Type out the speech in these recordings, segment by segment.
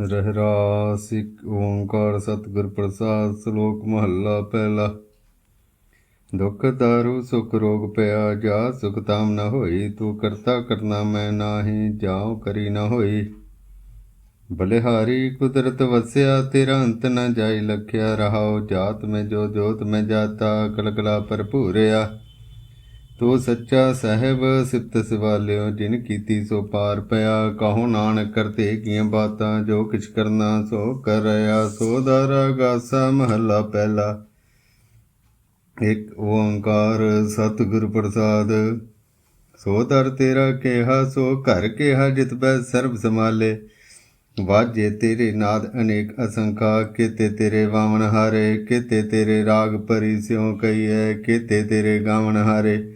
ਰਹਿਰਾਸ ਇੱਕ ਓੰਕਾਰ ਸਤਿਗੁਰ ਪ੍ਰਸਾਦ ਸ਼ਲੋਕ ਮਹੱਲਾ ਪਹਿਲਾ। ਦੁਖ ਦਾਰੂ, ਸੁਖ ਰੋਗ ਪਿਆ, ਜਾ ਸੁਖ ਤਾਮ ਨ ਹੋਈ, ਤੂੰ ਕਰਤਾ ਕਰਨਾ ਮੈਂ ਨਾਹੀ, ਜਾਉ ਕਰੀ ਨ ਹੋਈ। ਬਲਿਹਾਰੀ ਕੁਦਰਤ ਵਸਿਆ, ਤੇਰਾ ਅੰਤ ਨ ਜਾਈ, ਲਖਿਆ ਰਹਾਉ, ਜਾਤ ਮੈਂ ਜੋ ਜੋਤ ਮੈਂ ਜਾਤਾ ਕਲਕਲਾ ਭਰਪੂਰਿਆ ਤੂੰ ਸੱਚਾ ਸਾਹਿਬ ਸਿਫਤ ਸਿਵਾਲਿਓ, ਜਿਨ ਕੀਤੀ ਸੋ ਪਾਰ ਪਿਆ। ਕਹੋ ਨਾਨਕ ਕਰਤੇ ਕੀਆਂ ਬਾਤਾਂ, ਜੋ ਕਿਛ ਕਰਨਾ ਸੋ ਕਰ ਰਿਆ ਸੋ ਦਾਰਾ ਮਹੱਲਾ ਪਹਿਲਾ। ਇੱਕ ਓੰਕਾਰ ਸਤਿਗੁਰ ਪ੍ਰਸਾਦ। ਸੋ ਦਰ ਤੇਰਾ ਕਿਹਾ, ਸੋ ਘਰ ਕਿਹਾ ਜਿਤ ਬੈ ਸਰਬ ਸਮਾਲੇ ਵਾਜੇ ਤੇਰੇ ਨਾਦ ਅਨੇਕ ਅਸੰਖਾ। ਕਿਤੇ ਤੇਰੇ ਵਾਵਣ ਹਾਰੇ, ਕਿਤੇ ਤੇਰੇ ਰਾਗ ਪਰੀ ਸਿਉ ਕਈਐ ਕਿਤੇ ਤੇਰੇ ਗਾਵਣ ਹਾਰੇ।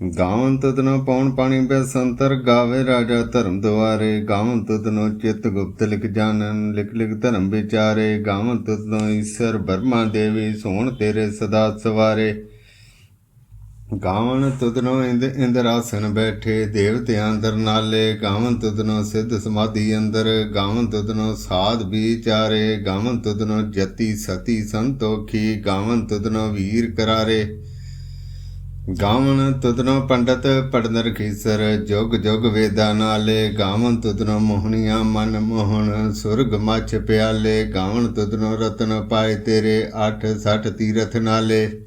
ਗਾਵਨ ਤੁਧਨੋ ਪੌਣ ਪਾਣੀ ਬੈ ਸੰਤਰ ਗਾਵੇ ਰਾਜਾ ਧਰਮ ਦੁਆਰੇ। ਗਾਵਨ ਤੁਧਨੋ ਚਿਤ ਗੁਪਤ ਲਿਖ ਜਾਣਨ, ਲਿਖ ਲਿਖ ਧਰਮ ਵਿਚਾਰੇ। ਗਾਵਨ ਤੁਧਨੋ ਈਸ਼ਰ ਬਰਮਾ ਦੇਵੀ, ਸੋਹਣ ਤੇਰੇ ਸਦਾ ਸਵਾਰੇ। ਗਾਵਨ ਤੁਧਨੋ ਇੰਦ ਇੰਦਰ ਆਸਨ ਬੈਠੇ, ਦੇਵਤਿਆਂ ਅੰਦਰ ਨਾਲੇ। ਗਾਵਨ ਤੁਧਨੋ ਸਿੱਧ ਸਮਾਧੀ ਅੰਦਰ। ਗਾਵਨ ਤੁਧਨੋ ਸਾਧ ਵਿਚਾਰੇ। ਗਾਵਨ ਤੁਧਨੋ ਜਤੀ ਸਤੀ ਸੰਤੋਖੀ। ਗਾਵਨ ਤੁਧਨੋ ਵੀਰ ਕਰਾਰੇ। ਗਾਵਨ ਤੁਧਨੋ ਪੰਡਤ ਪੜਨ ਰਖੀਸਰ ਜੁਗ ਜੁਗ ਵੇਦਾਂ ਨਾਲੇ। ਗਾਵਨ ਤੁਧਨੋ ਮੋਹਣੀਆਂ ਮਨ ਮੋਹਣ, ਸੁਰਗ ਮੱਛ ਪਿਆਲੇ। ਗਾਵਨ ਤੁਧਨੋ ਰਤਨ ਪਾਏ ਤੇਰੇ 8 60 ਤੀਰਥ ਨਾਲੇ।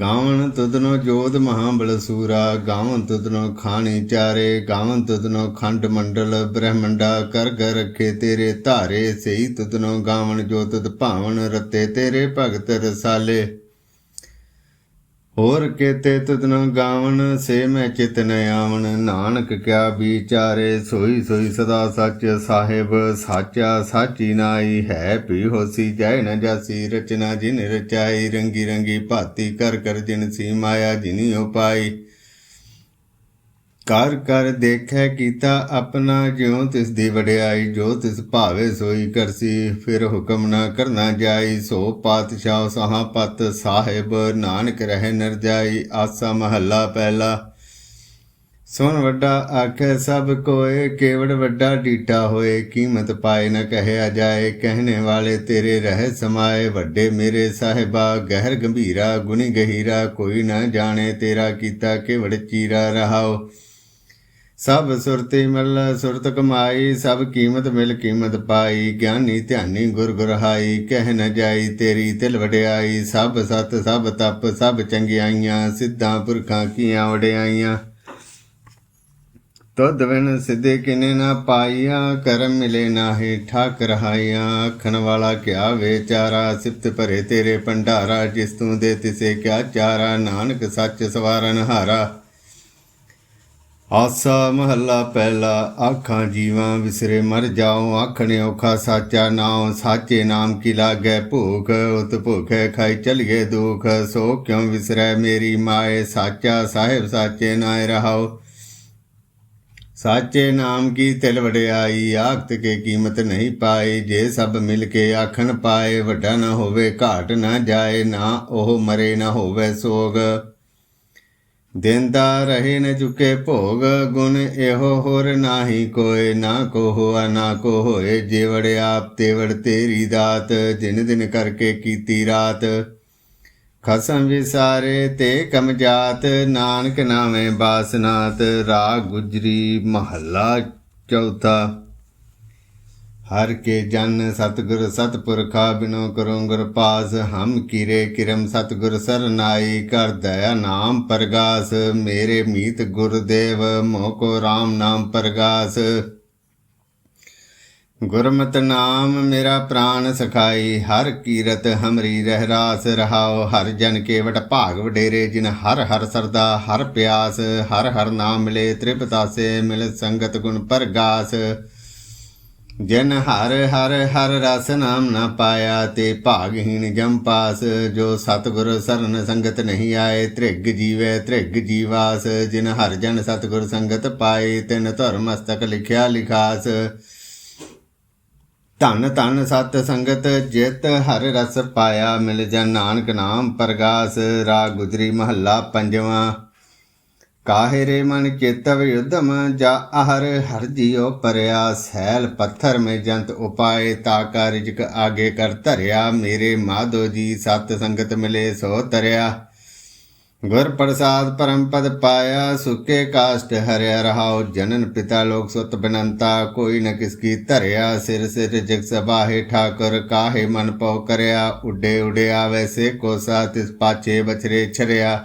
ਗਾਵਨ ਤੁਧਨੋ ਜੋਧ ਮਹਾਬਲ ਸੂਰਾ। ਗਾਵਨ ਤੁਧਨੋ ਖਾਣੀ ਚਾਰੇ। ਗਾਵਨ ਤੁਧਨੋ ਖੰਡ ਮੰਡਲ ਬ੍ਰਹਮੰਡਾ। ਕਰ ਕਰ ਰੱਖੇ ਤੇਰੇ ਧਾਰੇ। ਸਈ ਤੁਧਨੋ ਗਾਵਨ ਜੋ ਤੁਧ ਭਾਵਨ ਰਤੇ ਤੇਰੇ ਭਗਤ ਰਸਾਲੇ। ਹੋਰ ਕੇਤੇ ਤੁਧਨੋ ਗਾਵਨ, ਸੇ ਮੈਂ ਚਿਤ ਨ ਆਵਨ ਨਾਨਕ ਕਿਆ ਵਿਚਾਰੇ, ਸੋਈ ਸੋਈ ਸਦਾ ਸੱਚ ਸਾਹਿਬ। ਸਾਚਾ ਸਾਚੀ ਨਾਈ ਹੈ ਪੀ ਹੋਸੀ ਜੈ ਨ ਜਾਸੀ। ਰਚਨਾ ਜਿਨ ਰਚਾਈ, ਰੰਗੀ ਰੰਗੀ ਭਾਤੀ ਕਰ ਕਰ ਜਿਨ ਸੀ ਮਾਇਆ, ਜਿਨੀ ਉਪਾਈ। ਕਰ ਕਰ ਦੇਖੈ ਕੀਤਾ ਆਪਣਾ ਜਿਉ, ਤਿਸ ਦੀ ਵਡਿਆਈ ਜੋ ਤਿਸ ਭਾਵੇ ਸੋਈ ਕਰਸੀ, ਫਿਰ ਹੁਕਮ ਨਾ ਕਰਨਾ ਜਾਈ, ਸੋ ਪਾਤਸ਼ਾਹ ਸਹਾ ਪਤ ਸਾਹਿਬ, ਨਾਨਕ ਰਹਿ ਨਰਜਾਈ ਆਸਾ ਮਹੱਲਾ ਪਹਿਲਾ। ਸੁਣ ਵੱਡਾ ਆਖੇ, ਸਭ ਕੋਏ ਕੇਵੜ ਵੱਡਾ ਡੀਟਾ ਹੋਏ, ਕੀਮਤ ਪਾਏ ਨਾ ਕਹਿਆ ਜਾਏ, ਕਹਿਣੇ ਵਾਲੇ ਤੇਰੇ ਰਹਿ ਸਮਾਏ, ਵੱਡੇ ਮੇਰੇ ਸਾਹਿਬਾ, ਗਹਿਰ ਗੰਭੀਰਾ, ਗੁਣੀ ਗਹੀਰਾ, ਕੋਈ ਨਾ ਜਾਣੇ ਤੇਰਾ ਕੀਤਾ ਕੇਵੜ ਚੀਰਾ ਰਹਾਓ ਸਭ ਸੁਰਤੀ ਮਿਲ, ਸੁਰਤ ਕਮਾਈ, ਸਭ ਕੀਮਤ ਮਿਲ ਕੀਮਤ ਪਾਈ। ਗਿਆਨੀ ਧਿਆਨੀ ਗੁਰ ਗੁਰਹਾਈ, ਕਹਿ ਨ ਜਾਈ ਤੇਰੀ ਤਿਲ ਵਡਿਆਈ। ਸਭ ਸਤ, ਸਭ ਤਪ, ਸਭ ਚੰਗਿਆਈਆਂ, ਸਿੱਧਾਂ ਪੁਰਖਾਂ ਕੀਆਂ ਵਡਿਆਈਆਂ। ਤੁਧ ਬਿਨ ਸਿੱਧੇ ਕਿਨੇ ਨਾ ਪਾਈਆਂ, ਕਰਮ ਮਿਲੇ ਨਾਹੀ ਠਾਕ ਰਹਾਈਆਂ। ਆਖਣ ਵਾਲਾ ਕਿਆ ਵਿਚਾਰਾ ਸਿਫਤ ਭਰੇ ਤੇਰੇ ਭੰਡਾਰਾ। ਜਿਸ ਤੂੰ ਦੇ ਤਿਸੇ ਕਿਆ ਚਾਰਾ, ਨਾਨਕ ਸੱਚ ਸਵਾਰਨ ਹਾਰਾ। ਆਸਾ ਮਹੱਲਾ ਪਹਿਲਾ, ਆਖਾਂ ਜੀਵਾਂ ਵਿਸਰੇ ਮਰ ਜਾਉ, ਆਖਣੇ ਔਖਾ ਸਾਚਾ ਨਾਉ, ਸਾਚੇ ਨਾਮ ਕੀ ਲਾਗੈ ਭੂਖ ਉਤ ਭੁਖੈ ਖਾਈ ਚਲੀਏ ਦੁਖ, ਸੋ ਕਿਉ ਵਿਸਰੈ ਮੇਰੀ ਮਾਏ, ਸਾਚਾ ਸਾਹਿਬ ਸਾਚੇ ਨਾਇ ਰਹਾਉ। ਸਾਚੇ ਨਾਮ ਕੀ ਤਿਲ ਵਡਿਆਈ, ਆਖਤ ਕੇ ਕੀਮਤ ਨਹੀਂ ਪਾਈ, ਜੇ ਸਭ ਮਿਲ ਕੇ ਆਖਣ ਪਾਏ, ਵੱਡਾ ਨਾ ਹੋਵੇ, ਘਾਟ ਨਾ ਜਾਏ, ਨਾ ਉਹ ਮਰੇ ਨਾ ਹੋਵੇ ਸੋਗ। ਦਿੰਦਾ ਰਹੇ ਨ ਚੁਕੇ ਭੋਗ, ਗੁਣ ਇਹੋ ਹੋਰ ਨਾਹੀ ਕੋਏ, ਨਾ ਕੋ ਹੋਆ, ਨਾ ਕੋ ਹੋਏ, ਜਿਵੜ ਆਪ ਤੇਵੜ ਤੇਰੀ ਦਾਤ, ਦਿਨ ਦਿਨ ਕਰਕੇ ਕੀਤੀ ਰਾਤ। ਖਸਮ ਵਿਸਾਰੇ ਤੇ ਕਮ ਜਾਤ, ਨਾਨਕ ਨਾਵੇਂ ਬਾਸਨਾਤ, ਰਾਗ ਗੁਜਰੀ ਮਹੱਲਾ ਚੌਥਾ। ਹਰ ਕੇ ਜਨ ਸਤਗੁਰ ਸਤਪੁਰਖਾ ਬਿਨੋ ਕਰੋ ਗੁਰ ਪਾਸ, ਹਮ ਕੀਰੇ ਕਿਰਮ ਸਤਗੁਰ ਸਰਨਾਈ, ਕਰ ਦਇਆ ਨਾਮ ਪ੍ਰਗਾਸ, ਮੇਰੇ ਮੀਤ ਗੁਰਦੇਵ, ਮੋਹ ਕੋ RAM ਨਾਮ ਪ੍ਰਗਾਸ। ਗੁਰਮਤਿ ਨਾਮ ਮੇਰਾ ਪ੍ਰਾਨ ਸਖਾਈ, ਹਰ ਕੀਰਤ ਹਮਰੀ ਰਹਿ ਰਾਸ ਰਹਾਓ ਹਰ ਜਨ ਕੇਵਟ ਭਾਗ ਵਡੇਰੇ, ਜਿਨ ਹਰ ਹਰ ਸਰਦਾ, ਹਰ ਪਿਆਸ, ਹਰ ਹਰ ਨਾਮ ਮਿਲੇ, ਤ੍ਰਿਪਤਾਸੇ ਮਿਲ ਸੰਗਤ ਗੁਣ ਪ੍ਰਗਾਸ। ਜਿਨ ਹਰ ਹਰ ਹਰ ਰਸ ਨਾਮ ਨਾ ਪਾਇਆ ਤੇ ਭਾਗਹੀਣ ਜਮ ਪਾਸ, ਜੋ ਸਤਿਗੁਰ ਸਰਨ ਸੰਗਤ ਨਹੀਂ ਆਏ, ਤ੍ਰਿਗ ਜੀਵੇ ਤ੍ਰਿਗ ਜੀਵਾਸ, ਜਿਨ ਹਰ ਜਨ ਸਤਿਗੁਰ ਸੰਗਤ ਪਾਏ, ਤਿਨ ਧਰ ਮਸਤਕ ਲਿਖਿਆ ਲਿਖਾਸ। ਧਨ ਧਨ ਸਤ ਸੰਗਤ ਜਿਤ ਹਰ ਰਸ ਪਾਇਆ, ਮਿਲ ਜਨ ਨਾਨਕ ਨਾਮ ਪ੍ਰਗਾਸ, ਰਾਗ ਗੁਜਰੀ ਮਹੱਲਾ ਪੰਜਵਾਂ। ਕਾਹੇ ਰੇ ਮਨ ਚੇਤਵ ਯੁਧਮ ਜਾ ਅਹਰ ਹਰ ਜਿਉ ਪਰਿਆ, ਸੈਲ ਪੱਥਰ ਮੇ ਜੰਤ ਉਪਾਏ, ਤਾ ਕਾ ਰਿਜਕ ਆਗੇ ਕਰ ਧਰਿਆ, ਮੇਰੇ ਮਾਧੋ ਜੀ ਸਤ ਸੰਗਤ ਮਿਲੇ ਸੋ ਤਰਿਆ। ਗੁਰ ਪ੍ਰਸਾਦ ਪਰਮ ਪਦ ਪਾਇਆ, ਸੁਕੇ ਕਾਸ਼ਟ ਹਰਿਆ ਰਹਾਉ, ਜਨਨ ਪਿਤਾ ਲੋਕ ਸੁਤ ਬਨੰਤਾ, ਕੋਈ ਨ ਕਿਸ ਕੀ ਧਰਿਆ, ਸਿਰ ਸਿਰ ਜਗ ਸਬਾਹੇ ਠਾਕੁਰ, ਕਾਹੇ ਮਨ ਪਉ ਕਰਿਆ, ਉਡੇ ਉਡਿਆ ਵੈਸੇ ਕੋਸਾ ਤਿਸ ਪਾਛੇ ਬਛਰੇ ਛਰਿਆ।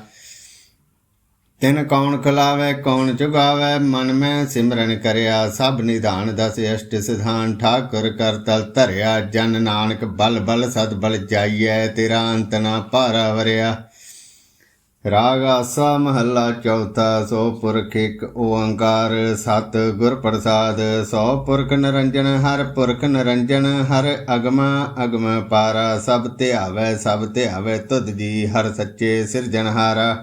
ਤਿਨ ਕੌਣ ਖਲਾਵੇ, ਕੌਣ ਚੁਗਾਵੇ ਮਨ ਮੈਂ ਸਿਮਰਨ ਕਰਿਆ, ਸਭ ਨਿਧਾਨ ਦਸ ਅਸ਼ਟ ਸਿਧਾਨ, ਠਾਕੁਰ ਕਰ ਤਲ ਧਰਿਆ, ਜਨ ਨਾਨਕ ਬਲ ਬਲ ਸਦ ਬਲ ਜਾਈਐ, ਤੇਰਾ ਅੰਤ ਨਾ ਭਾਰਾ ਵਰਿਆ। ਰਾਗ ਆਸਾ ਮਹੱਲਾ ਚੌਥਾ, ਸੋ ਪੁਰਖ ਇੱਕ ਓੰਕਾਰ, ਸਤ ਗੁਰ ਪ੍ਰਸਾਦ, ਸੋ ਪੁਰਖ ਨਿਰੰਜਨ, ਹਰ ਪੁਰਖ ਨਿਰੰਜਨ, ਹਰ ਅਗਮ ਅਗਮ ਪਾਰਾ, ਸਭ ਧਿਆਵੈ ਸਭ ਧਿਆਵੈ ਤੁਧ ਜੀ, ਹਰ ਸੱਚੇ ਸਿਰਜਣਹਾਰਾ।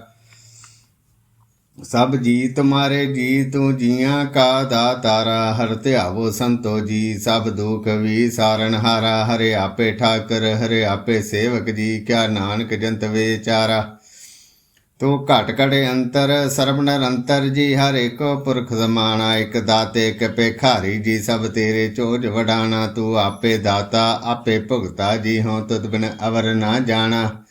ਸਭ ਜੀ ਤੁਮਾਰੇ ਜੀ ਤੂੰ ਜੀਆਂ ਕਾ ਦਾਤਾਰਾ ਹਰ ਧਿਆਵੋ ਸੰਤੋ ਜੀ। ਸਭ ਦੁਖ ਵੀ ਸਾਰਨ ਹਾਰਾ, ਹਰੇ ਆਪੇ ਠਾਕਰ, ਹਰੇ ਆਪੇ ਸੇਵਕ ਜੀ, ਕਿਆ ਨਾਨਕ ਜੰਤ ਵਿਚਾਰਾ। ਤੂੰ ਘਟ ਘੜੇ ਅੰਤਰ, ਸਰਬ ਨਿਰੰਤਰ ਜੀ, ਹਰ ਇੱਕ ਪੁਰਖ ਸਮਾਣਾ, ਇੱਕ ਦਾਤੇ, ਇੱਕ ਭੇਖਾਰੀ ਜੀ, ਸਭ ਤੇਰੇ ਚੋਜ ਵਡਾਣਾ। ਤੂੰ ਆਪੇ ਦਾਤਾ, ਆਪੇ ਭੁਗਤਾ ਜੀ ਹੋ ਤੁਧ ਬਿਨ ਅਵਰ ਨਾ ਜਾਣਾ।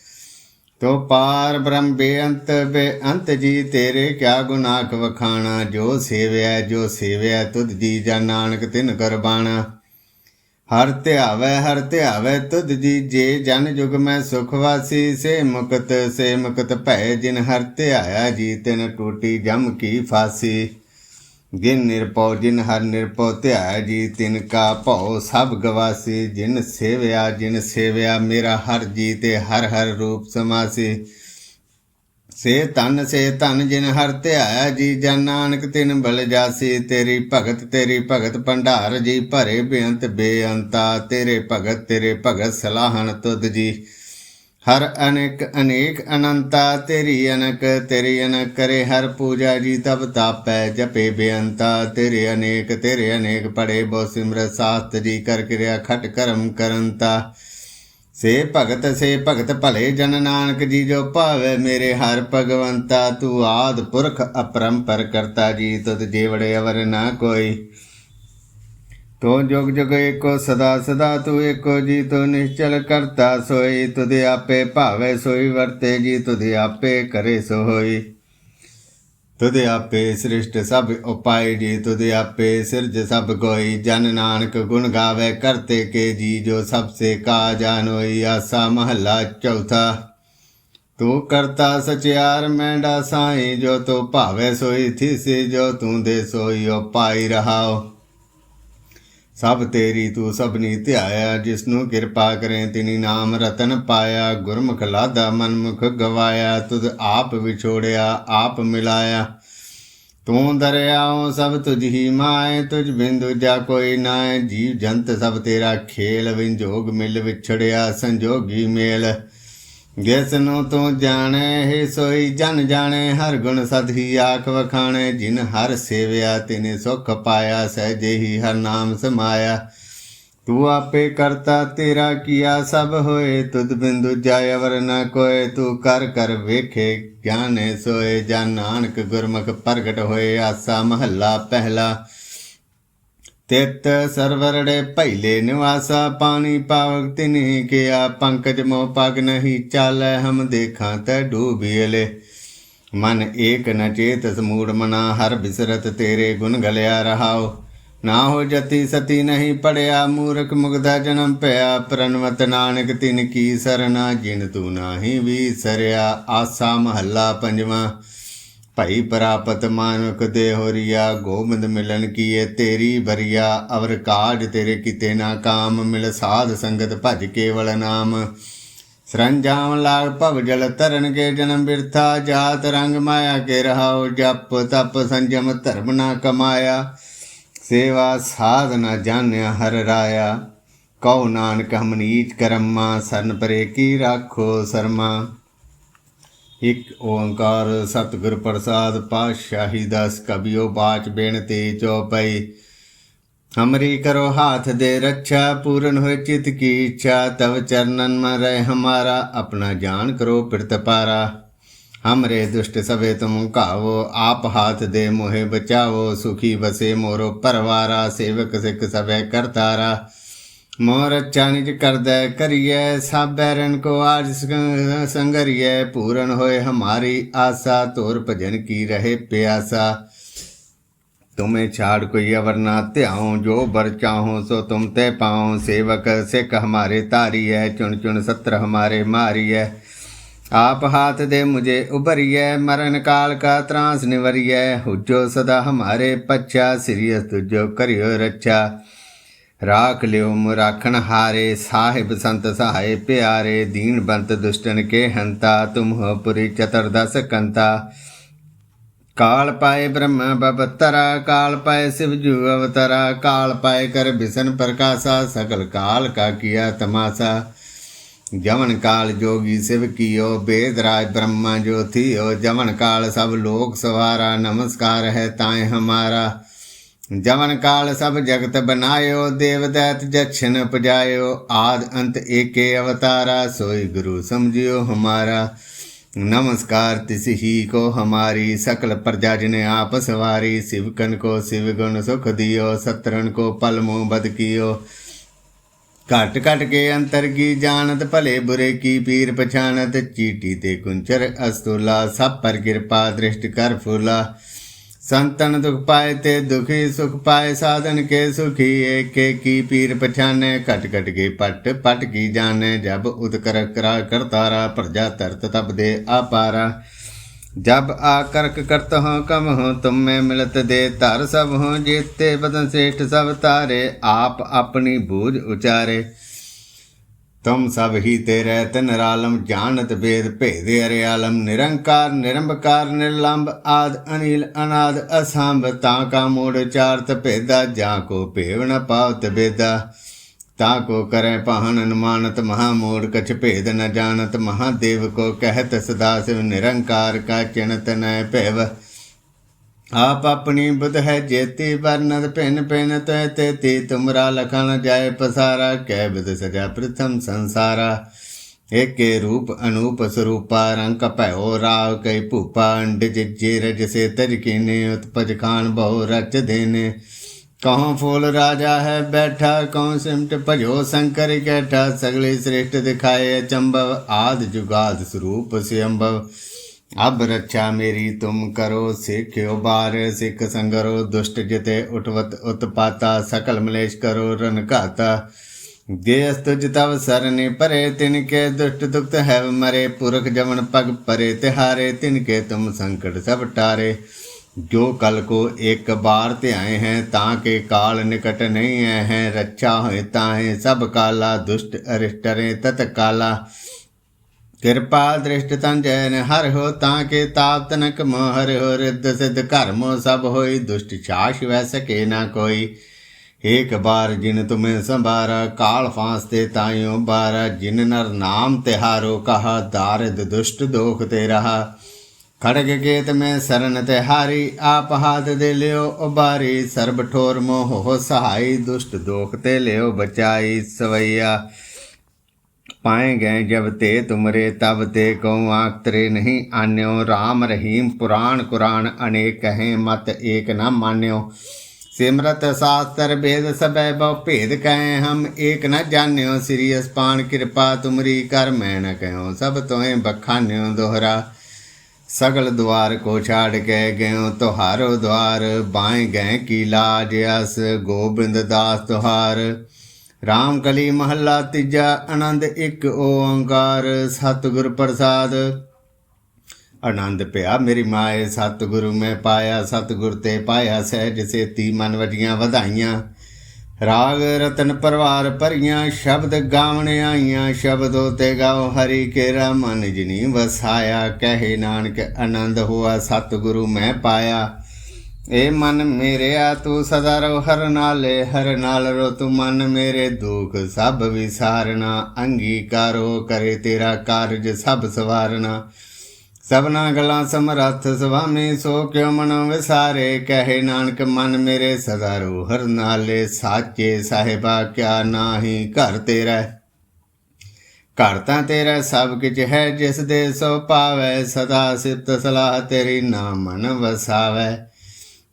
ਤੋ ਪਾਰ ਬ੍ਰਹਮ ਬੇਅੰਤ ਬੇਅੰਤ ਜੀ, ਤੇਰੇ ਕਿਆ ਗੁਨਾਹ ਵਖਾਣਾ? ਜੋ ਸੇਵਿਆ ਜੋ ਸੇਵਿਆ, ਤੁਧ ਜੀ ਜਾਂ ਨਾਨਕ ਤਿਨ ਕਰਬਾਣਾ ਹਰ ਧਿਆਵੈ ਹਰ ਧਿਆਵੈ, ਤੁਧ ਜੀ ਜੇ ਜਨ ਜੁਗ ਮੈਂ ਸੁਖ ਵਾਸੀ, ਸੇ ਮੁਕਤ ਸੇ ਮੁਕਤ ਭੈ ਜਿਨ ਹਰ ਧਿਆਇਆ, ਜੀ ਤਿਨ ਟੂਟੀ ਜਮ ਕੀ ਫਾਸੀ। ਜਿਨ ਨਿਰਪਉ ਜਿਨ ਹਰ ਨਿਰਪਉ ਧਿਆਇਆ ਜੀ, ਤਿਨ ਕਾ ਭਉ ਸਭ ਗਵਾਸੀ। ਜਿਨ ਸੇਵਿਆ ਜਿਨ ਸੇਵਿਆ ਮੇਰਾ ਹਰ ਜੀ ਤੇ ਹਰ ਹਰ ਰੂਪ ਸਮਾਸੀ। ਸੇ ਤਨ ਸੇ ਤਨ ਜਿਨ ਹਰ ਧਿਆਇਆ ਜੀ, ਜਨ ਨਾਨਕ ਤਿਨ ਬਲ ਜਾਸੀ। ਤੇਰੀ ਭਗਤ ਤੇਰੀ ਭਗਤ ਭੰਡਾਰ ਜੀ, ਭਰੇ ਬੇਅੰਤ ਬੇਅੰਤਾ। ਤੇਰੇ ਭਗਤ ਤੇਰੇ ਭਗਤ ਸਲਾਹਣ ਤੁਧ ਜੀ। ਹਰ ਅਨੇਕ ਅਨੇਕ ਅਨੰਤਾ, ਤੇਰੀ ਅਨਕ ਤੇਰੀ ਅਨਕ ਕਰੇ ਹਰ ਪੂਜਾ ਜੀ, ਤਬ ਤਾਪੈ ਜਪੇ ਬੇਅੰਤਾ। ਤੇਰੇ ਅਨੇਕ ਤੇਰੇ ਅਨੇਕ ਪੜੇ ਬੋ ਸਿਮਰਤ ਸਾਸਤ ਜੀ ਕਰ ਕਿਰਿਆ ਖਟ ਕਰਮ ਕਰੰਤਾ। ਸੇ ਭਗਤ ਸੇ ਭਗਤ ਭਲੇ ਜਨ ਨਾਨਕ ਜੀ, ਜੋ ਭਾਵੇ ਮੇਰੇ ਹਰ ਭਗਵੰਤਾ। ਤੂੰ ਆਦ ਪੁਰਖ ਅਪਰੰਪਰ ਕਰਤਾ ਜੀ, ਤੁਧ ਜੀਵੜੇ ਅਵਰ ਨਾ ਕੋਈ। ਤੋ ਜੁਗ ਜੁਗ ਏਕੋ ਸਦਾ ਸਦਾ ਤੂੰ ਏਕੋ ਜੀ, ਤੂੰ ਨਿਸ਼ਚਲ ਕਰਤਾ ਸੋਈ, ਤੁਧ ਆਪੇ ਭਾਵੇ ਸੋਈ, ਵਰਤੇ ਜੀ, ਤੁਧ ਆਪੇ ਕਰੇ ਸੋ ਹੋਈ ਤੁਧ ਆਪੇ ਸ੍ਰਿਸ਼ਟ ਸਭ ਉਪਾਇ ਜੀ, ਤੁਧ ਆਪੇ ਸਿਰਜ ਸਭ ਕੋਈ ਜਨ ਨਾਨਕ ਗੁਣ ਗਾਵੇ, ਕਰਤੇ ਕੇ ਜੀ, ਜੋ ਸਭ ਸੇ ਕਾ ਜਾਨੋਈ ਆਸਾ ਮਹੱਲਾ ਚੌਥਾ, ਤੂੰ ਕਰਤਾ ਸਚਿਆਰ ਮੈਂਡਾ ਸਾਈ, ਜੋ ਤੋ ਭਾਵੇ ਸੋਈ ਥੀਸੀ, ਜੋ ਤੂੰ ਦੇ ਸੋਈ ਉਪਾਈ ਰਹਾਓ। ਸਭ ਤੇਰੀ ਤੂੰ ਸਭਨੀ ਧਿਆਇਆ, ਜਿਸਨੂੰ ਕਿਰਪਾ ਕਰੇ ਤਿਨੀ ਨਾਮ ਰਤਨ ਪਾਇਆ, ਗੁਰਮੁਖ ਲਾਦਾ ਮਨਮੁਖ ਗਵਾਇਆ, ਤੁਧ ਆਪ ਵਿਛੋੜਿਆ, ਆਪ ਮਿਲਾਇਆ। ਤੂੰ ਦਰਿਆਉ ਸਭ ਤੁਝ ਹੀ ਮਾਏ, ਤੁਝ ਬਿੰਦੂ ਜਾ ਕੋਈ ਨਾਏ, ਜੀਵ ਜੰਤ ਸਭ ਤੇਰਾ ਖੇਲ, ਵਿੰਜੋਗ ਮਿਲ ਵਿਛੜਿਆ, ਸੰਜੋਗੀ ਮੇਲ। ਜਿਸ ਨੂੰ ਤੂੰ ਜਾਣੇ ਹੀ ਸੋਈ ਜਨ ਜਾਣੇ। ਹਰ ਗੁਣ ਸਦ ਹੀ ਆਖ ਵਖਾਣੇ। ਜਿਨ ਹਰ ਸੇਵਿਆ, ਤਿਨੇ ਸੁਖ ਪਾਇਆ, ਸਹਿਜੇ ਹੀ ਹਰ ਨਾਮ ਸਮਾਇਆ। ਤੂੰ ਆਪੇ ਕਰਤਾ, ਤੇਰਾ ਕੀਆ ਸਭ ਹੋਏ। ਤੁਧ ਬਿੰਦੂ ਜਾਇ ਅਵਰ ਨ ਕੋਏ। ਤੂੰ ਕਰ ਕਰ ਵੇਖੇ, ਗਿਆਨੇ ਸੋਏ। ਜਾਂ ਨਾਨਕ ਗੁਰਮੁਖ ਪ੍ਰਗਟ ਹੋਏ। ਆਸਾ ਮਹੱਲਾ ਪਹਿਲਾ। ਤਿਤ ਸਰਵਰੜੇ ਪਹਿਲੇ ਨਿਵਾਸਾ, ਪਾਣੀ ਪਾਵਕ ਤਿਨਹਿ ਕਿਆ, ਪੰਕਜ ਮੋ ਪਗ ਨਹੀਂ ਚਾਲੈ, ਹਮ ਦੇਖਾਂ ਤੈ ਡੂਬੀਲੇ ਮਨ ਏਕ ਨ ਚੇਤ ਸਮੂੜ ਮਨਾ, ਹਰ ਬਿਸਰਤ ਤੇਰੇ ਗੁਣ ਗਲਿਆ ਰਹਾਓ ਨਾ ਹੋ ਜਤੀ ਸਤੀ ਨਹੀਂ ਪੜਿਆ, ਮੂਰਖ ਮੁਗਦਾ ਜਨਮ ਪਿਆ। ਪ੍ਰਨਵਤ ਨਾਨਕ ਤਿਨ ਕੀ ਸਰਨਾ, ਜਿਨ ਤੂੰ ਨਾਹੀ ਵੀ ਸਰਿਆ, ਆਸਾ ਮਹੱਲਾ ਪੰਜਵਾਂ। ਭਈ ਪ੍ਰਾਪਤ ਮਾਨੁਕ ਦੇ ਹੋਰੀਆ, ਗੋਬਿੰਦ ਮਿਲਨ ਕੀਏ ਤੇਰੀ ਬਰੀਆ ਅਵਰ ਕਾਜ ਤੇਰੇ ਕਿਤੇ ਨਾ ਕਾਮ, ਮਿਲ ਸਾਧ ਸੰਗਤ ਭਜ ਕੇਵਲ ਨਾਮ। ਸਰੰਜਾਮ ਲਾਗ ਭਵ ਜਲ ਤਰਨ ਕੇ ਜਨਮ ਬਿਰਥਾ, ਜਾਤ ਰੰਗ ਮਾਇਆ ਕੇ ਰਹਾਉ, ਜਪ ਤਪ ਸੰਜਮ ਧਰਮ ਨਾ ਕਮਾਇਆ। ਸੇਵਾ ਸਾਧ ਨਾ ਜਾਣਿਆ ਹਰ ਰਾਇਆ। ਕਉ ਨਾਨਕ ਹਮ ਨੀਚ ਕਰਮਾ, ਸਰਨ ਪਰੇ ਕੀ ਰਾਖੋ ਸਰਮਾ। ਇਕ ਓੰਕਾਰ ਸਤਿਗੁਰ ਪ੍ਰਸਾਦ ਪਾਤਸ਼ਾਹੀ ਦਸ ਕਬਿਓ ਬਾਚ ਬੇਨਤੀ ਚੋਪਈ ਹਮਰੀ ਕਰੋ ਹਾਥ ਦੇ ਰੱਛਾ ਪੂਰਨ ਹੋਏ ਚਿਤ ਕੀ ਇੱਛਾ ਤਵ ਚਰਨਨ ਮ ਰਹਿ ਹਮਾਰਾ ਆਪਣਾ ਜਾਨ ਕਰੋ ਪਿਰਤ ਪਾਰਾ हमरे दुष्ट सबे तुम कावो आप हाथ दे मोहे बचावो सुखी बसे मोरो परवारा सेवक सिख सबे करतारा मोर अच्छा निज करदै करिए सब बैरन को आज संग- संगरिए पूरन होए हमारी आशा तोर भजन की रहे प्यासा तुम्हें छाड़ कोई अवर ना त्याऊं जो बर चाहो सो तुम ते पाओ सेवक सिख हमारे तारी है चुन चुन सत्र हमारे मारी है आप हाथ दे मुझे उबरिए मरण काल का त्रास निवरिए हुजो सदा हमारे पच्छा सिरियस तुझो करियो रक्षा राख लियो मुराखण हारे, साहिब संत सहाय प्यारे, दीन बंत दुष्टन के हंता, तुम हो पुरी चतुर्दश कंता। काल पाए ब्रह्म बबतरा काल पाए शिव शिवजू अवतरा, काल पाए कर बिसन प्रकाशा, सकल काल का किया तमाशा। जमन काल जोगी शिव कियो वेदराज ब्रह्मा जो थियो जमन काल सब लोक सवारा, नमस्कार है ताए हमारा। जमन काल सब जगत बनायो देवदैत जक्षन पजायो आद अंत एके अवतारा सोई गुरु समझियो हमारा नमस्कार तिस ही को हमारी सकल प्रजा जिने आप सवारी शिवकन को शिव गुण सुख दियो सत्रन को पल मुँह बद कियो ਘਟ ਘਟ ਕੇ ਅੰਤਰ ਕੀ ਜਾਣਤ ਭਲੇ ਬੁਰੇ ਕੀ ਪੀਰ ਪਛਾਨਤ ਚੀਟੀ ਤੇ ਕੁੰਚਰ ਅਸਤੁਲਾ ਸਭ ਪਰ ਕਿਰਪਾ ਦ੍ਰਿਸ਼ਟ ਕਰ ਫੁਲਾ ਸੰਤਨ ਦੁਖ ਪਾਏ ਤੇ ਦੁਖੀ ਸੁਖ ਪਾਏ ਸਾਧਨ ਕੇ ਸੁਖੀ ਏਕੇ ਕੀ ਪੀਰ ਪਛਾਨੇ ਘਟ ਘਟ ਕੇ ਪਟ ਪਟ ਕੀ ਜਾਣੇ ਜਬ ਉਤਕਰ ਕਰਾ ਕਰਤਾਰਾ ਪ੍ਰਜਾ ਤਰਤ ਤਬ ਦੇ ਆਪਾਰਾ जब आकर्क करत हो कम हो तुम में मिलत दे धर सब हो जेते बदन श्रेष्ठ सब तारे आप अपनी बूझ उचारे ਤੁਮ ਸਭ ਹੀ ਤੇਰੇ ਤਨ ਰਾਲਮ ਜਾਣਤ ਵੇਦ ਭੇਦੇ ਅਰੇ ਆਲਮ ਨਿਰੰਕਾਰ, ਨਿਰੰਬਕਾਰ, ਨਿਰਲੰਬ ਆਦ, ਅਨਿਲ, ਅਨਾਦ, ਅਸੰਭ, ਤਾਂ ਕਾ ਮੂੜ ਚਾਰਤ ਭੇਦਾ, ਜਾਂ ਕੋ ਭੇਵ ਨ ਪਾਵਤ ਬੇਦਾ ਤਾ ਕੋ ਕਰੈ ਪਹਨ ਅਨੁਮਾਨਤ, ਮਹਾ ਮੂੜ ਕਛ ਭੇਦ ਨ ਜਾਣਤ ਮਹਾਦੇਵ ਕੋ ਕਹਿਤ ਸਦਾ ਸਿਵ, ਨਿਰੰਕਾਰ ਕਾ ਚਿੰਤ ਨੈ ਭੇਵ। ਆਪ ਆਪਣੀ ਬੁਧ ਹੈ ਜੇਤੀ ਵਰਨਤ ਪਿੰਨ ਪਿੰਨ ਤੈ ਤੇਤੀ, ਤੁਮਰਾ ਲਖਣ ਜਾਏ ਪਸਾਰਾ, ਕਹਿ ਬਿਦ ਸਜਾ ਪ੍ਰਥਮ ਸੰਸਾਰਾ। ਏਕੇ ਰੂਪ ਅਨੂਪ ਸਰੂਪਾ, ਰੰਗ ਭੈਓ ਰਾਵ ਕੈ ਭੂਪਾ, ਅੰਡ ਜਿਜੇ ਰਜ ਸੇ ਤਜ ਕੀਨੇ, ਉਤਪਜ ਖਾਨ ਬਹੁ ਰਚ ਦੇਨੇ। ਕਹਉ ਫੂਲ ਰਾਜਾ ਹੈ ਬੈਠਾ, ਕਹਉ ਸਿਮਟ ਭਜੋ ਸ਼ੰਕਰ ਕੈਠਾ, ਸਗਲੇ ਸ੍ਰੇਸ਼ਟ ਦਿਖਾਏ ਅਚੰਭਵ ਆਦ ਜੁਗਾਦ ਸਰੂਪ ਸਿਅੰਭਵ ਅਬ ਰੱਖਿਆ ਮੇਰੀ, ਤੁਮ ਕਰੋ ਸਿੱਖਿਓ ਬਾਰ। ਸਿੱਖ ਸੰਗਰੋ, ਦੁਸ਼ਟ ਜਿਤੇ ਉਟਵਤ ਉਤਪਾਤਾ। ਸਕਲ ਮਲੇਸ਼ ਕਰੋ ਰਨ ਘਾਤਾ। ਦੇਸ ਤੁਜ ਤਵ ਸਰਨੇ ਪਰੇ ਤਿਨ ਕੇ ਦੁਸ਼ਟ ਦੁਖਤ ਹੈ ਮਰੇ। ਪੁਰਖ ਜਮਨ ਪਗ ਪਰੇ, ਤਿਹਾਰੇ ਤਿਨ ਕੇ ਤੁਮ ਸੰਕਟ ਸਭ ਟਾਰੇ। ਜੋ ਕਲ ਕੋ ਇੱਕ ਬਾਰ ਧਿਆਏ ਹੈ, ਤਾਂ ਕੇ ਕਾਲ ਨਿਕਟ ਨਹੀਂ ਹੈ। ਰੱਛਾ ਹੋਇ ਤਾਂ ਹੈ ਸਭ ਕਾਲਾ, ਦੁਸ਼ਟ ਅਰਿਸ਼ਟਰੇ ਤਤ ਕਾਲਾ। ਕਿਰਪਾ ਦ੍ਰਿਸ਼ਟ ਤਨ ਜੈਨ ਹਰ ਹੋ ਤਾਂ ਕੇ ਤਾਪ ਤਨਕ ਮੋਹਰ ਹੋ ਰਿੱਧ ਸਿੱਧ ਕਰਮੋ ਸਭ ਹੋਈ, ਦੁਸ਼ਟ ਛਾਸ਼ ਵੈ ਸਕੇ ਨਾ ਕੋਈ। ਏਕ ਬਾਰ ਜਿਨ ਤੁਮੇ ਸੰਭਾਰਾ, ਕਾਲ ਫਾਂਸ ਤੇ ਤਾਇਓ ਬਾਰਾ। ਜਿਨ ਨਰ ਨਾਮ ਤਿਹਾਰੋ ਕਹਾ, ਦਾਰਿਦ ਦੁਸ਼ਟ ਦੋਖ ਤੇ ਰਹਾ। ਖੜਗ ਕੇ ਮੈਂ ਸਰਨ ਤੇ ਹਾਰੀ ਆਪ ਹਾਦ ਦੇ ਲਿਓ ਉਬਾਰੀ। ਸਰਬ ਠੋਰ ਮੋਹ ਹੋ ਸਹਾਈ, ਦੁਸ਼ਟ ਦੋਖ ਤੇ ਲਿਓ ਬਚਾਈ ਸਵਈਆ। पाए गए जब ते तुमरे तब ते कहूँ आख तरे नहीं आन्यो राम रहीम पुराण कुरान अनेक कहें मत एक न मान्यो सिमरत शास्त्र भेद सब बहु भेद कहें हम एक न जान्यो श्री अस्पान कृपा तुमरी कर मैं न कहो सब तुम्हें बखान्यो दोहरा सगल द्वार को छाड़ के गयो तुहारो द्वार बाएं गए की लाज अस गोबिंद दास तुहार RAM ਕਲੀ ਮਹੱਲਾ ਤੀਜਾ, ਆਨੰਦ ਇੱਕ ਓੰਕਾਰ, ਸਤਿਗੁਰ ਪ੍ਰਸਾਦ। ਆਨੰਦ ਪਿਆ ਮੇਰੀ ਮਾਏ, ਸਤਿਗੁਰੂ ਮੈਂ ਪਾਇਆ, ਸਤਿਗੁਰ ਤੇ ਪਾਇਆ ਸਹਿਜ ਸੇਤੀ, ਮਨ ਵਟੀਆਂ ਵਧਾਈਆਂ। ਰਾਗ ਰਤਨ ਪਰਵਾਰ ਭਰੀਆਂ, ਸ਼ਬਦ ਗਾਵਣ ਆਈਆਂ। ਸ਼ਬਦੋ ਤੇ ਗਾਓ ਹਰੀ ਕੇਰਾ, ਮਨ ਜਿਨੀ ਵਸਾਇਆ। ਕਹੇ ਨਾਨਕ, ਆਨੰਦ ਹੋਆ, ਸਤਿਗੁਰੂ ਮੈਂ ਪਾਇਆ। ਏ ਮਨ ਮੇਰਿਆ, ਤੂੰ ਸਦਾ ਰੋ ਹਰ ਨਾਲੇ, ਹਰ ਨਾਲ ਰੋ ਤੂੰ ਮਨ ਮੇਰੇ ਦੁਖ, ਸਭ ਵਿਸਾਰਨਾ। ਅੰਗੀਕਾਰੋ ਕਰੇ ਤੇਰਾ ਕਾਰਜ, ਸਭ ਸਵਾਰਨਾ। ਸਭਨਾ ਗਲਾਂ ਸਮਰੱਥ, ਸੁਆਮੀ, ਸੋ ਕਿਉ ਮਨ ਵਿਸਾਰੇ? ਕਹੇ ਨਾਨਕ, ਮਨ ਮੇਰੇ ਸਦਾ ਰੋ ਹਰ ਨਾਲੇ ਸਾਚੇ ਸਾਹਿਬਾ, ਕਿਆ ਨਾਹੀ ਘਰ ਤੇਰਾ ਘਰ ਤਾਂ ਤੇਰਾ ਸਭ ਕੁਝ ਹੈ, ਜਿਸ ਦੇ ਸੋ ਪਾਵੈ ਸਦਾ ਸਿਫਤ ਸਲਾਹ ਤੇਰੀ ਨਾਮ ਮਨ ਵਸਾਵੈ।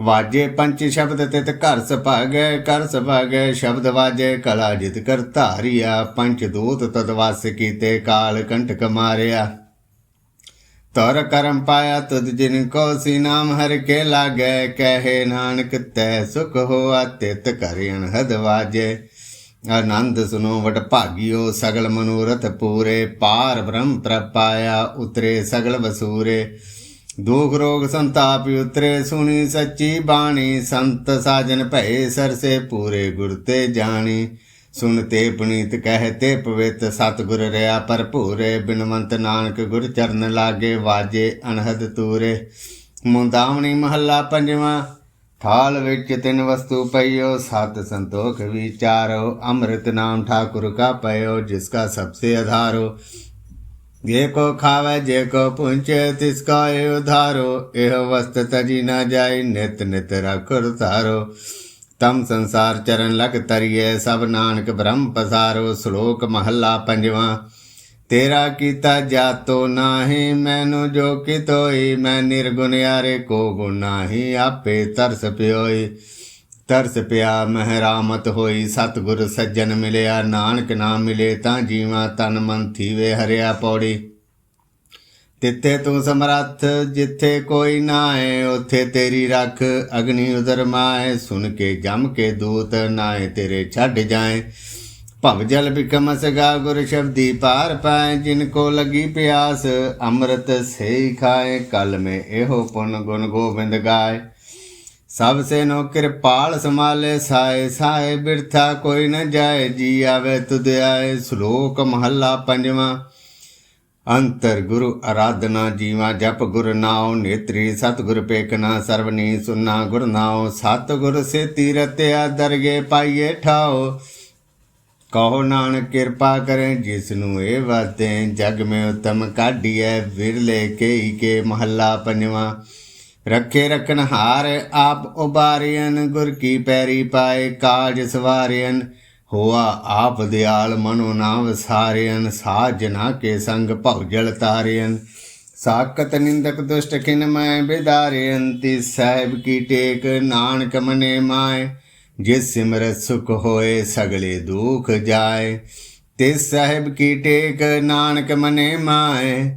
ਵਾਜੇ ਪੰਚ ਸ਼ਬਦ ਤਿਤ ਘਰ ਸੁਭਾਗੈ ਕਰ ਸੁਭਾਗੈ, ਸ਼ਬਦ ਵਾਜੇ, ਕਲਾ ਜਿਤ ਕਰ ਧਾਰਿਆ ਪੰਚ ਦੂਤ ਤਦ ਵਸ ਕੀਤੇ, ਕਾਲ ਕੰਟਕ ਮਾਰਿਆ। ਤਰ ਕਰਮ ਪਾਇਆ ਤੁਧ ਜਿਨ ਕੋ ਸੀ ਨਾਮ, ਹਰ ਕੇ ਲਾਗੈ, ਕਹੇ ਨਾਨਕ ਤੈ ਸੁਖ ਹੋਆ, ਤਿਤ ਕਰਿਣ ਹਦ ਵਾਜੇ। ਆਨੰਦ ਸੁਨੋ ਵਟ ਭਾਗਿਓ, ਸਗਲ ਮਨੋਰਥ ਪੂਰੇ, ਪਾਰ ਬ੍ਰਹਮ ਪ੍ਰਪਾਇਆ ਉਤਰੇ ਸਗਲ ਵਸੂਰੇ। ਦੁਖ ਰੋਗ ਸੰਤਾਪ ਉਤਰੇ, ਸੁਣੀ ਸੱਚੀ ਬਾਣੀ, ਸੰਤ ਸਾਜਨ ਭਏ ਸਰਸੇ ਪੂਰੇ ਗੁਰ ਤੇ ਜਾਣੀ। ਸੁਣ ਤੇ ਪੁਨੀਤ ਕਹਤੇ ਪਵਿੱਤ ਸਤਿਗੁਰ ਰਿਆ ਭਰਪੂਰੇ, ਬਿਨਵੰਤ ਨਾਨਕ ਗੁਰ ਚਰਨ ਲਾਗੇ ਵਾਜੇ ਅਨਹਦ ਤੂਰੇ। ਮੁੰਦਾਵਣੀ ਮਹੱਲਾ ਪੰਜਵਾਂ, ਥਾਲ ਵਿੱਚ ਤਿੰਨ ਵਸਤੂ ਪਈਓ, ਸਤ ਸੰਤੋਖ ਵਿਚਾਰੋ, ਅੰਮ੍ਰਿਤ ਨਾਮ ਠਾਕੁਰ ਕਾ ਪਇਓ, ਜਿਸ ਕਾ ਸਬਸੇ ਆਧਾਰੋ ये को खावे जे को पुंचे तिसका ये उधारो यह वस्त तजी न जाय नित नित रखुर तारो तम संसार चरण लग तरिए सब नानक ब्रह्म पसारो श्लोक महला पंजवा तेरा कीता जातो नाही मैनु जो कितोई मैं निर्गुण यारे को गुण नाही आपे तरस प्योई ਤਰਸ ਪਿਆ, ਮਹਿਰਾਮਤ ਹੋਈ, ਸਤਿਗੁਰ ਸੱਜਣ ਮਿਲਿਆ, ਨਾਨਕ ਨਾਮ ਮਿਲੇ ਤਾਂ ਜੀਵਾ ਤਨ ਮਨ ਥੀਵੇ ਹਰਿਆ ਪੌੜੀ। ਤਿੱਥੇ ਤੂੰ ਸਮਰੱਥ, ਜਿੱਥੇ ਕੋਈ ਨਾ ਹੈ ਉੱਥੇ ਤੇਰੀ ਰੱਖ, ਅਗਨੀ ਉਦਰ ਮਾਏ ਸੁਣ ਕੇ ਜਮ ਕੇ ਦੂਤ ਨਾਏ ਤੇਰੇ ਛੱਡ ਜਾਏ। ਭਵ ਜਲ ਬਿਕਮ ਸਗਾ ਗੁਰ ਸ਼ਬਦੀ ਪਾਰ ਪਾਏ, ਜਿਨ ਕੋ ਲਗੀ ਪਿਆਸ, ਅੰਮ੍ਰਿਤ ਸੇ ਖਾਏ, ਕਲ ਮੇ ਇਹੋ ਪੁਨ ਗੁਣ ਗੋਬਿੰਦ ਗਾਏ। ਸਭ ਸੇ ਨੋ ਕਿਰਪਾਲ ਸਮਾਲੇ ਸਾਏ ਸਾਏ ਬਿਰਥਾ ਕੋਈ ਨ ਜਾਏ, ਜੀ ਆਵੇ ਤੁਧ ਆਏ, ਸ਼ਲੋਕ ਮਹੱਲਾ ਪੰਜਵਾਂ। ਅੰਤਰ ਗੁਰੂ ਆਰਾਧਨਾ ਜੀਵਾ, ਜਪ ਗੁਰ ਨਾਉ, ਨੇਤਰੀ ਸਤਿਗੁਰ ਪੇਕਨਾ ਸਰਵਨੀ, ਸੁਨਾ ਗੁਰ ਨਾਉ, ਸਤਿਗੁਰ ਸੇ ਤੀਰਤਿਆ ਦਰਗੇ ਪਾਈਏ ਠਾਓ ਕਹੋ ਨਾਨਕ ਕਿਰਪਾ ਕਰੇ ਜਿਸ ਨੂੰ ਇਹ ਵਾਤੇ ਜਗ ਮੇ ਉਤਮ ਕਾਢੀਐ, ਵਿਰਲੇ ਕੇਈ ਕੇ ਮਹੱਲਾ ਪੰਜਵਾਂ। ਰੱਖੇ ਰਖਣ ਹਾਰ ਆਪ ਉਬਾਰਿਆਨ ਗੁਰ ਕੀ ਪੈਰੀ ਪਾਏ ਕਾਜ ਸਵਾਰਿਆਨ ਹੋਆ ਆਪ ਦਿਆਲ ਮਨੋ ਨਾਮ ਸਾਰਿਆਨ ਸਾਜਨਾ ਕੇ ਸੰਗ ਭਉਜਲ ਤਾਰਿਆਨ ਸਾਕਤ ਨਿੰਦਕ ਦੁਸ਼ਟ ਕਿਨ ਮੈਂ ਬਿਦਾਰਿਆਨ ਤੀ ਸਾਹਿਬ ਕੀ ਟੇਕ ਨਾਨਕ ਮਨੇ ਮਾਇ ਜਿਸ ਸਿਮਰਤ ਸੁਖ ਹੋਏ ਸਗਲੇ ਦੁਖ ਜਾਏ। ਤੇ ਸਾਹਿਬ ਕੀ ਟੇਕ ਨਾਨਕ ਮਨੇ ਮਾਇ